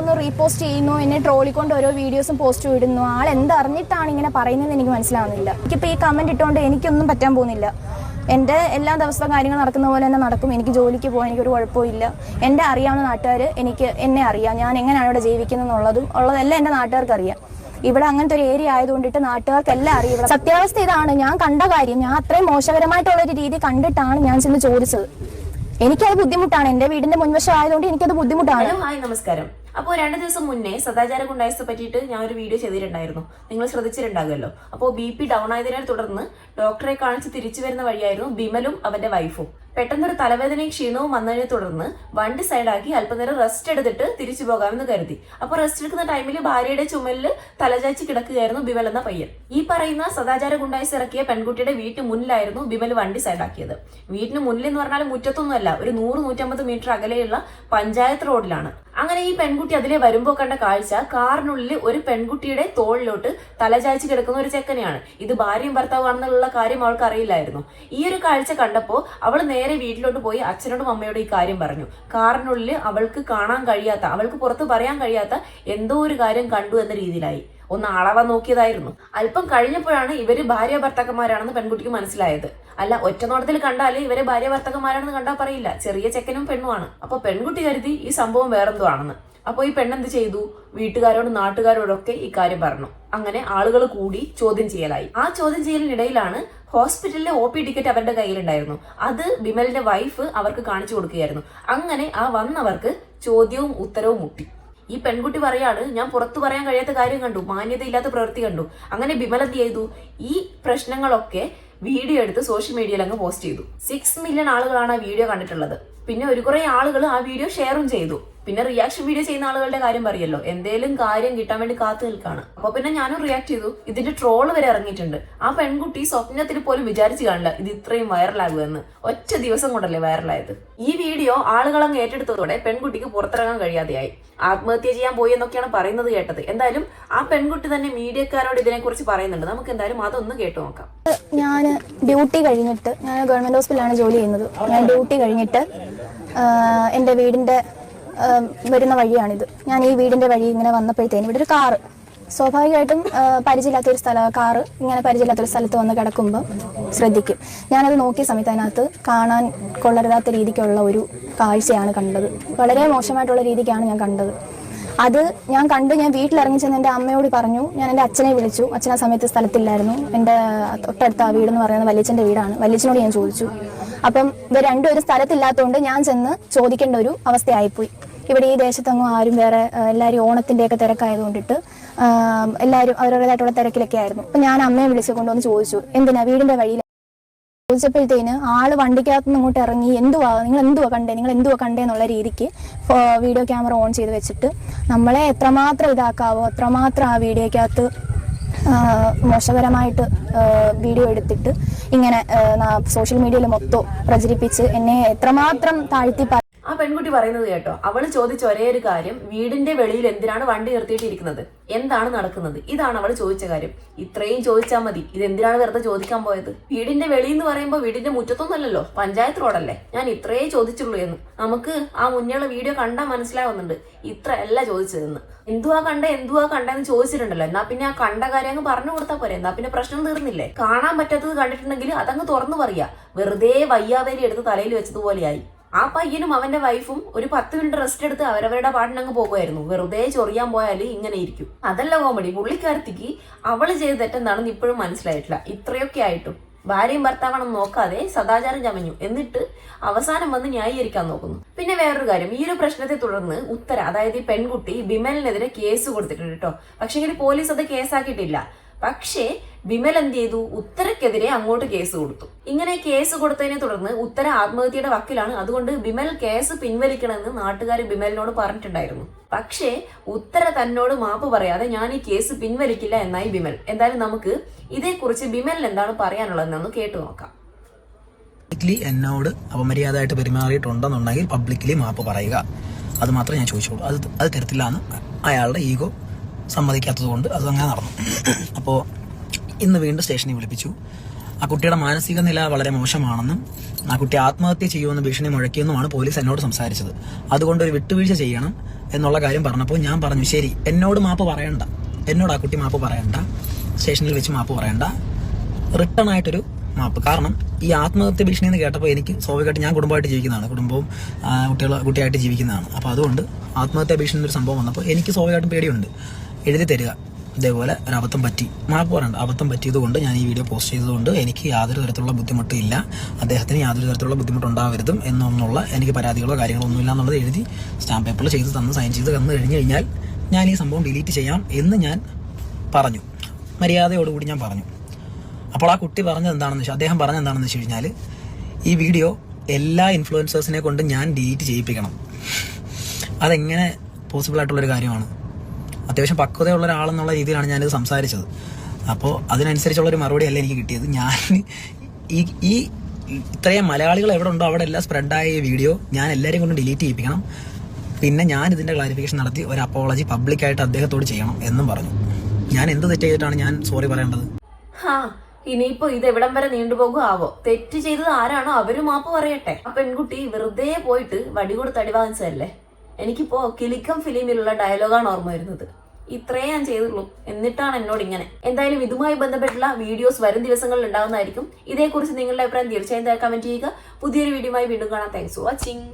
ഒന്ന് റീപോസ്റ്റ് ചെയ്യുന്നു. എന്നെ ട്രോളിക്കൊണ്ട് ഓരോ വീഡിയോസും പോസ്റ്റ് ഇടുന്നു. ആൾ എന്തറിഞ്ഞിട്ടാണ് ഇങ്ങനെ പറയുന്നത് എനിക്ക് മനസ്സിലാവുന്നില്ല. എനിക്കിപ്പോൾ ഈ കമന്റ് ഇട്ടുകൊണ്ട് എനിക്കൊന്നും പറ്റാൻ പോകുന്നില്ല. എന്റെ എല്ലാ ദിവസവും കാര്യങ്ങൾ നടക്കുന്ന പോലെ തന്നെ നടക്കും. എനിക്ക് ജോലിക്ക് പോകാൻ എനിക്കൊരു കുഴപ്പമില്ല എന്റെ അറിയാവുന്ന നാട്ടുകാർ എനിക്ക് എന്നെ അറിയാം. ഞാൻ എങ്ങനെയാണ് ഇവിടെ ജീവിക്കുന്നത് എന്നുള്ളതും ഉള്ളതെല്ലാം എന്റെ നാട്ടുകാർക്ക് അറിയാം. ഇവിടെ അങ്ങനത്തെ ഒരു ഏരിയ ആയതുകൊണ്ടിട്ട് നാട്ടുകാർക്കെല്ലാം അറിയാം. ഇവിടെ സത്യാവസ്ഥ ഇതാണ്. ഞാൻ കണ്ട കാര്യം ഞാൻ അത്രയും മോശകരമായിട്ടുള്ള ഒരു രീതി കണ്ടിട്ടാണ് ഞാൻ ചെന്ന് ചോദിച്ചത്. എനിക്കത് ബുദ്ധിമുട്ടാണ്. എന്റെ വീടിന്റെ മുൻവശം ആയതുകൊണ്ട് എനിക്കത് ബുദ്ധിമുട്ടാണ്. ഹായ് നമസ്കാരം. അപ്പോൾ രണ്ട് ദിവസം മുന്നേ സദാചാര ഗുണ്ടായസത്തെ പറ്റിയിട്ട് ഞാൻ ഒരു വീഡിയോ ചെയ്തിട്ടുണ്ടായിരുന്നു. നിങ്ങൾ ശ്രദ്ധിച്ചിട്ടുണ്ടാകുമല്ലോ. അപ്പോൾ ബി പി ഡൗൺ ആയതിനെ തുടർന്ന് ഡോക്ടറെ കാണിച്ച് തിരിച്ചു വരുന്ന വഴിയായിരുന്നു ബിമലും അവന്റെ വൈഫും പെട്ടെന്നൊരു തലവേദനയും ക്ഷീണവും വന്നതിനെ തുടർന്ന് വണ്ടി സൈഡാക്കി അല്പനേരം റെസ്റ്റ് എടുത്തിട്ട് തിരിച്ചു പോകാമെന്ന് കരുതി. അപ്പോൾ റെസ്റ്റ് എടുക്കുന്ന ടൈമിൽ ഭാര്യയുടെ ചുമലിൽ തലചാച്ചി കിടക്കുകയായിരുന്നു ബിമൽ എന്ന പയ്യൻ. ഈ പറയുന്ന സദാചാര ഗുണ്ടായസ് ഇറക്കിയ പെൺകുട്ടിയുടെ വീട്ടു മുന്നിലായിരുന്നു ബിമൽ വണ്ടി സൈഡാക്കിയത്. വീട്ടിന് മുന്നിൽ എന്ന് പറഞ്ഞാൽ മുറ്റത്തൊന്നുമല്ല ഒരു നൂറ് നൂറ്റമ്പത് മീറ്റർ അകലെയുള്ള പഞ്ചായത്ത് റോഡിലാണ് അങ്ങനെ ഈ പെൺകുട്ടി അതിലെ വരുമ്പോ കണ്ട കാഴ്ച കാറിനുള്ളിൽ ഒരു പെൺകുട്ടിയുടെ തോളിലോട്ട് തലചായ്ച്ച് കിടക്കുന്ന ഒരു ചെക്കനെയാണ്. ഇത് ഭാര്യയും ഭർത്താവാണെന്നുള്ള കാര്യം അവൾക്ക് അറിയില്ലായിരുന്നു. ഈ ഒരു കാഴ്ച കണ്ടപ്പോൾ അവൾ നേരെ വീട്ടിലോട്ട് പോയി അച്ഛനോടും അമ്മയോടും ഈ കാര്യം പറഞ്ഞു. കാറിനുള്ളിൽ അവൾക്ക് കാണാൻ കഴിയാത്ത അവൾക്ക് പുറത്ത് പറയാൻ കഴിയാത്ത എന്തോ ഒരു കാര്യം കണ്ടു എന്ന രീതിയിലായി. ഒന്ന് അളവ നോക്കിയതായിരുന്നു. അല്പം കഴിഞ്ഞപ്പോഴാണ് ഇവർ ഭാര്യ ഭർത്താക്കന്മാരാണെന്ന് പെൺകുട്ടിക്ക് മനസ്സിലായത്. അല്ല ഒറ്റ നോട്ടത്തിൽ കണ്ടാൽ ഇവരെ ഭാര്യ ഭർത്താക്കന്മാരാണെന്ന് കണ്ടാൽ പറയില്ല. ചെറിയ ചെക്കനും പെണ്ണുമാണ്. അപ്പൊ പെൺകുട്ടി കരുതി ഈ സംഭവം വേറെന്തോ ആണെന്ന് അപ്പോൾ ഈ പെണ്ണെന്ത് ചെയ്തു? വീട്ടുകാരോടും നാട്ടുകാരോടൊക്കെ ഈ കാര്യം പറഞ്ഞു. അങ്ങനെ ആളുകൾ കൂടി ചോദ്യം ചെയ്യലായി. ആ ചോദ്യം ചെയ്യലിനിടയിലാണ് ഹോസ്പിറ്റലിലെ ഒ പി ടിക്കറ്റ് അവരുടെ കയ്യിലുണ്ടായിരുന്നു. അത് ബിമലിന്റെ വൈഫ് അവർക്ക് കാണിച്ചു കൊടുക്കുകയായിരുന്നു. അങ്ങനെ ആ വന്നവർക്ക് ചോദ്യവും ഉത്തരവും മുട്ടി. ഈ പെൺകുട്ടി പറയാണ് ഞാൻ പുറത്തു പറയാൻ കഴിയാത്ത കാര്യം കണ്ടു മാന്യതയില്ലാത്ത പ്രവൃത്തി കണ്ടു. അങ്ങനെ ബിമൽ എന്ത് ചെയ്തു? ഈ പ്രശ്നങ്ങളൊക്കെ വീഡിയോ എടുത്ത് സോഷ്യൽ മീഡിയയിൽ അങ്ങ് പോസ്റ്റ് ചെയ്തു. സിക്സ് മില്യൺ ആളുകളാണ് ആ വീഡിയോ കണ്ടിട്ടുള്ളത്. പിന്നെ ഒരു കുറെ ആളുകൾ ആ വീഡിയോ ഷെയറും ചെയ്തു. പിന്നെ റിയാക്ഷൻ വീഡിയോ ചെയ്യുന്ന ആളുകളുടെ കാര്യം പറയല്ലോ. എന്തേലും കാര്യം കിട്ടാൻ വേണ്ടി കാത്തു നിൽക്കാണ്. അപ്പൊ പിന്നെ ഞാനും റിയാക്ട് ചെയ്തു. ഇതിന്റെ ട്രോൾ വരെ ഇറങ്ങിയിട്ടുണ്ട്. ആ പെൺകുട്ടി സ്വപ്നത്തിൽ പോലും വിചാരിച്ചു കാണില്ല. ഇത് ഇത്രയും വൈറലാകുമെന്ന് ഒറ്റ ദിവസം കൊണ്ടല്ലേ വൈറലായത് ഈ വീഡിയോ ആളുകളങ്ങ് ഏറ്റെടുത്തതോടെ പെൺകുട്ടിക്ക് പുറത്തിറങ്ങാൻ കഴിയാതെയായി. ആത്മഹത്യ ചെയ്യാൻ പോയി എന്നൊക്കെയാണ് പറയുന്നത് കേട്ടത്. എന്തായാലും ആ പെൺകുട്ടി തന്നെ മീഡിയക്കാരോട് ഇതിനെക്കുറിച്ച് പറയുന്നുണ്ട്. നമുക്ക് എന്തായാലും അതൊന്ന് കേട്ടു നോക്കാം. ഞാൻ ഡ്യൂട്ടി കഴിഞ്ഞിട്ട് ഞാൻ ഗവൺമെന്റ് ഹോസ്പിറ്റലാണ് ജോലി ചെയ്യുന്നത്. ഞാൻ ഡ്യൂട്ടി കഴിഞ്ഞിട്ട് എന്റെ വീടിന്റെ ആഹ്, വരുന്ന വഴിയാണിത്. ഞാൻ ഈ വീടിന്റെ വഴി ഇങ്ങനെ വന്നപ്പോഴത്തേനും ഇവിടെ ഒരു കാറ്. സ്വാഭാവികമായിട്ടും പരിചയമില്ലാത്തൊരു സ്ഥലം കാറ് ഇങ്ങനെ പരിചയമില്ലാത്തൊരു സ്ഥലത്ത് വന്ന് കിടക്കുമ്പോൾ ശ്രദ്ധിക്കും. ഞാനത് നോക്കിയ സമയത്ത് അതിനകത്ത് കാണാൻ കൊള്ളരുതാത്ത രീതിക്കുള്ള ഒരു കാഴ്ചയാണ് കണ്ടത്. വളരെ മോശമായിട്ടുള്ള രീതിക്കാണ് ഞാൻ കണ്ടത്. അത് ഞാൻ കണ്ട് ഞാൻ വീട്ടിലിറങ്ങി ചെന്ന് എന്റെ അമ്മയോട് പറഞ്ഞു ഞാൻ എന്റെ അച്ഛനെ വിളിച്ചു. അച്ഛൻ ആ സമയത്ത് സ്ഥലത്തില്ലായിരുന്നു. എന്റെ തൊട്ടടുത്ത ആ വീടെന്ന് പറയുന്നത് വല്യച്ഛന്റെ വീടാണ്. വല്യച്ഛനോട് ഞാൻ ചോദിച്ചു. അപ്പം ഇവർ രണ്ടുപേരും സ്ഥലത്തില്ലാത്തതുകൊണ്ട് ഞാൻ ചെന്ന് ചോദിക്കേണ്ട ഒരു അവസ്ഥയായിപ്പോയി. ഇവിടെ ഈ ദേശത്തങ്ങും ആരും വേറെ എല്ലാവരും ഓണത്തിന്റെയൊക്കെ തിരക്കായതുകൊണ്ടിട്ട് എല്ലാവരും അവരുടേതായിട്ടുള്ള തിരക്കിലൊക്കെ ആയിരുന്നു. അപ്പം ഞാൻ അമ്മയെ വിളിച്ചു കൊണ്ടുവന്ന് ചോദിച്ചു എന്തിനാ വീടിന്റെ വഴിയിൽ ചോദിച്ചപ്പോഴത്തേന് ആൾ വണ്ടിക്കകത്ത് നിന്ന് ഇങ്ങോട്ട് ഇറങ്ങി എന്തുവാ? നിങ്ങൾ എന്തുവാ കണ്ടേ? നിങ്ങൾ എന്തുവാ കണ്ടേ? എന്നുള്ള രീതിക്ക് വീഡിയോ ക്യാമറ ഓൺ ചെയ്ത് വെച്ചിട്ട് നമ്മളെ എത്രമാത്രം ഇതാക്കാവോ അത്രമാത്രം ആ വീഡിയോക്കകത്ത് മോശകരമായിട്ട് വീഡിയോ എടുത്തിട്ട് ഇങ്ങനെ സോഷ്യൽ മീഡിയയിൽ മൊത്തം പ്രചരിപ്പിച്ച് എന്നെ എത്രമാത്രം താഴ്ത്തി ആ പെൺകുട്ടി പറയുന്നത് കേട്ടോ അവൾ ചോദിച്ച ഒരേ ഒരു കാര്യം വീടിന്റെ വെളിയിൽ എന്തിനാണ് വണ്ടി നിർത്തിയിട്ടിരിക്കുന്നത്? എന്താണ് നടക്കുന്നത്? ഇതാണ് അവൾ ചോദിച്ച കാര്യം. ഇത്രയും ചോദിച്ചാൽ മതി. ഇത് എന്തിനാണ് വെറുതെ ചോദിക്കാൻ പോയത്? വീടിന്റെ വെളി എന്ന് പറയുമ്പോൾ വീടിന്റെ മുറ്റത്തൊന്നുമല്ലല്ലോ പഞ്ചായത്ത് റോഡല്ലേ? ഞാൻ ഇത്രയേ ചോദിച്ചുള്ളൂ എന്ന്. നമുക്ക് ആ മുന്നേയുള്ള വീഡിയോ കണ്ടാൽ മനസ്സിലാവുന്നുണ്ട് ഇത്ര അല്ല ചോദിച്ചതെന്ന്. എന്തുവാ കണ്ട എന്തുവാ കണ്ടെന്ന് ചോദിച്ചിട്ടുണ്ടല്ലോ. എന്നാ പിന്നെ ആ കണ്ട കാര്യം അങ്ങ് പറഞ്ഞു കൊടുത്താൽ പോരെ. എന്നാ പിന്നെ പ്രശ്നം തീർന്നില്ലേ? കാണാൻ പറ്റാത്തത് കണ്ടിട്ടുണ്ടെങ്കിൽ അതങ്ങ് തുറന്നു പറയാ വെറുതെ വയ്യാവേലി എടുത്ത് തലയിൽ വെച്ചതുപോലെയായി. ആ പയ്യനും അവന്റെ വൈഫും ഒരു പത്ത് മിനിറ്റ് റെസ്റ്റ് എടുത്ത് അവരവരുടെ പാട്ടിനങ്ങ് പോകുമായിരുന്നു. വെറുതെ ചൊറിയാൻ പോയാൽ ഇങ്ങനെ ഇരിക്കും. അതല്ല കോമഡി പുള്ളിക്കാരത്തിക്ക് അവൾ ചെയ്ത തെറ്റെന്താണെന്ന് ഇപ്പോഴും മനസ്സിലായിട്ടില്ല. ഇത്രയൊക്കെ ആയിട്ടും. ഭാര്യയും ഭർത്താവാണെന്ന് നോക്കാതെ സദാചാരം ചമഞ്ഞു. എന്നിട്ട് അവസാനം വന്ന് ന്യായീകരിക്കാൻ നോക്കുന്നു. പിന്നെ വേറൊരു കാര്യം. ഈ ഒരു പ്രശ്നത്തെ തുടർന്ന് ഉത്തര അതായത് ഈ പെൺകുട്ടി ബിമലിനെതിരെ കേസ് കൊടുത്തിട്ടുണ്ട് കേട്ടോ പക്ഷെങ്കിൽ പോലീസ് അത് കേസാക്കിയിട്ടില്ല. പക്ഷേ വിമൽ എന്ത് ചെയ്തു? ഉത്തരക്കെതിരെ അങ്ങോട്ട് കേസ് കൊടുത്തു. ഇങ്ങനെ കേസ് കൊടുത്തതിനെ തുടർന്ന് ഉത്തര ആത്മഹത്യയുടെ വക്കിലാണ്. അതുകൊണ്ട് വിമൽ കേസ് പിൻവലിക്കണമെന്ന് നാട്ടുകാർ ബിമലിനോട് പറഞ്ഞിട്ടുണ്ടായിരുന്നു. പക്ഷേ ഉത്തര തന്നോട് മാപ്പ് പറയാതെ ഞാൻ ഈ കേസ് പിൻവലിക്കില്ല എന്നായി ബിമൽ എന്തായാലും നമുക്ക് ഇതേക്കുറിച്ച് ബിമലിന് എന്താണ് പറയാനുള്ളതെന്ന് കേട്ടു നോക്കാം. പബ്ലിക്കലി എന്നോട് അപമര്യാദയായിട്ട് പെരുമാറിയിട്ടുണ്ടെന്നുണ്ടെങ്കിൽ പബ്ലിക്കലി മാപ്പ് പറയുക. അത് മാത്രമേ ഞാൻ ചോദിച്ചോളൂ അത് അത് തരത്തില്ല അയാളുടെ ഈഗോ സമ്മതിക്കാത്തത് കൊണ്ട് അത് അങ്ങനെ നടന്നു. അപ്പോൾ ഇന്ന് വീണ്ടും സ്റ്റേഷനിൽ വിളിപ്പിച്ചു. ആ കുട്ടിയുടെ മാനസിക നില വളരെ മോശമാണെന്നും ആ കുട്ടി ആത്മഹത്യ ചെയ്യുമെന്ന് ഭീഷണി മുഴക്കിയെന്നുമാണ് പോലീസ് എന്നോട് സംസാരിച്ചത്. അതുകൊണ്ട് ഒരു വിട്ടുവീഴ്ച ചെയ്യണം എന്നുള്ള കാര്യം പറഞ്ഞപ്പോൾ ഞാൻ പറഞ്ഞു ശരി എന്നോട് മാപ്പ് പറയണ്ട. എന്നോട് ആ കുട്ടി മാപ്പ് പറയണ്ട. സ്റ്റേഷനിൽ വെച്ച് മാപ്പ് പറയണ്ട. റിട്ടേൺ ആയിട്ടൊരു മാപ്പ്. കാരണം ഈ ആത്മഹത്യ ഭീഷണി എന്ന് കേട്ടപ്പോൾ എനിക്ക് സ്വാഭാവികമായിട്ട് ഞാൻ കുടുംബമായിട്ട് ജീവിക്കുന്നതാണ്. കുടുംബവും കുട്ടികൾ കുട്ടിയായിട്ട് ജീവിക്കുന്നതാണ്. അപ്പോൾ അതുകൊണ്ട് ആത്മഹത്യ ഭീഷണി എന്നൊരു സംഭവം വന്നപ്പോൾ എനിക്ക് സ്വാഭാവികമായിട്ടും പേടിയുണ്ട്. എഴുതി തരിക. ഇതേപോലെ ഒരു അബദ്ധം പറ്റി. മാപ്പ് പറയണ്ട. അബദ്ധം പറ്റിയതുകൊണ്ട് ഞാൻ ഈ വീഡിയോ പോസ്റ്റ് ചെയ്തതുകൊണ്ട് എനിക്ക് യാതൊരു തരത്തിലുള്ള ബുദ്ധിമുട്ടും ഇല്ല. അദ്ദേഹത്തിന് യാതൊരു തരത്തിലുള്ള ബുദ്ധിമുട്ടുണ്ടാവരുതും എന്നൊന്നുള്ള എനിക്ക് പരാതികളോ കാര്യങ്ങളോ ഒന്നുമില്ല എന്നുള്ളത് എഴുതി സ്റ്റാമ്പ് പേപ്പറിൽ ചെയ്ത് തന്ന് സൈൻ ചെയ്ത് തന്നു കഴിഞ്ഞ് കഴിഞ്ഞാൽ ഞാൻ ഈ സംഭവം ഡിലീറ്റ് ചെയ്യാം എന്ന് ഞാൻ പറഞ്ഞു. മര്യാദയോടുകൂടി ഞാൻ പറഞ്ഞു. അപ്പോൾ ആ കുട്ടി പറഞ്ഞത് എന്താണെന്ന് വെച്ചാൽ അദ്ദേഹം പറഞ്ഞത് എന്താണെന്ന് വെച്ച് കഴിഞ്ഞാൽ ഈ വീഡിയോ എല്ലാ ഇൻഫ്ലുവൻസേഴ്സിനെ കൊണ്ട് ഞാൻ ഡിലീറ്റ് ചെയ്യിപ്പിക്കണം. അതെങ്ങനെ പോസിബിൾ ആയിട്ടുള്ളൊരു കാര്യമാണ്. അത്യാവശ്യം പക്വതയുള്ള ഒരാളെന്നുള്ള രീതിയിലാണ് ഞാനിത് സംസാരിച്ചത്. അപ്പോൾ അതിനനുസരിച്ചുള്ള ഒരു മറുപടി അല്ല എനിക്ക് കിട്ടിയത്. ഞാൻ ഈ ഈ ഇത്രയും മലയാളികൾ എവിടെ ഉണ്ടോ അവിടെ എല്ലാം സ്പ്രെഡായ വീഡിയോ ഞാൻ എല്ലാവരെയും കൊണ്ട് ഡിലീറ്റ് ചെയ്യിപ്പിക്കണം. പിന്നെ ഞാൻ ഇതിന്റെ ക്ലാരിഫിക്കേഷൻ നടത്തി ഒരു അപ്പോളജി പബ്ലിക്കായിട്ട് അദ്ദേഹത്തോട് ചെയ്യണം എന്നും പറഞ്ഞു. ഞാൻ എന്ത് തെറ്റ് ചെയ്തിട്ടാണ് ഞാൻ സോറി പറയേണ്ടത്? ഇനിയിപ്പോ ഇത് എവിടം വരെ നീണ്ടുപോകും ആവോ തെറ്റ് ചെയ്തത് ആരാണോ അവർ മാപ്പ് പറയട്ടെ. ആ പെൺകുട്ടി വെറുതെ പോയിട്ട് വടി കൊടുത്ത് അടി എനിക്കിപ്പോ കിലിക്കം ഫിലിമിലുള്ള ഡയലോഗാണ് ഓർമ്മ വരുന്നത്. ഇത്രേ ഞാൻ ചെയ്തുള്ളൂ. എന്നിട്ടാണ് എന്നോട് ഇങ്ങനെ. എന്തായാലും ഇതുമായി ബന്ധപ്പെട്ടുള്ള വീഡിയോസ് വരും ദിവസങ്ങളിൽ ഉണ്ടാകുന്നതായിരിക്കും ഇതേക്കുറിച്ച് നിങ്ങളുടെ അഭിപ്രായം തീർച്ചയായും കമന്റ് ചെയ്യുക. പുതിയൊരു വീഡിയോയുമായി വീണ്ടും കാണാം. Thanks for watching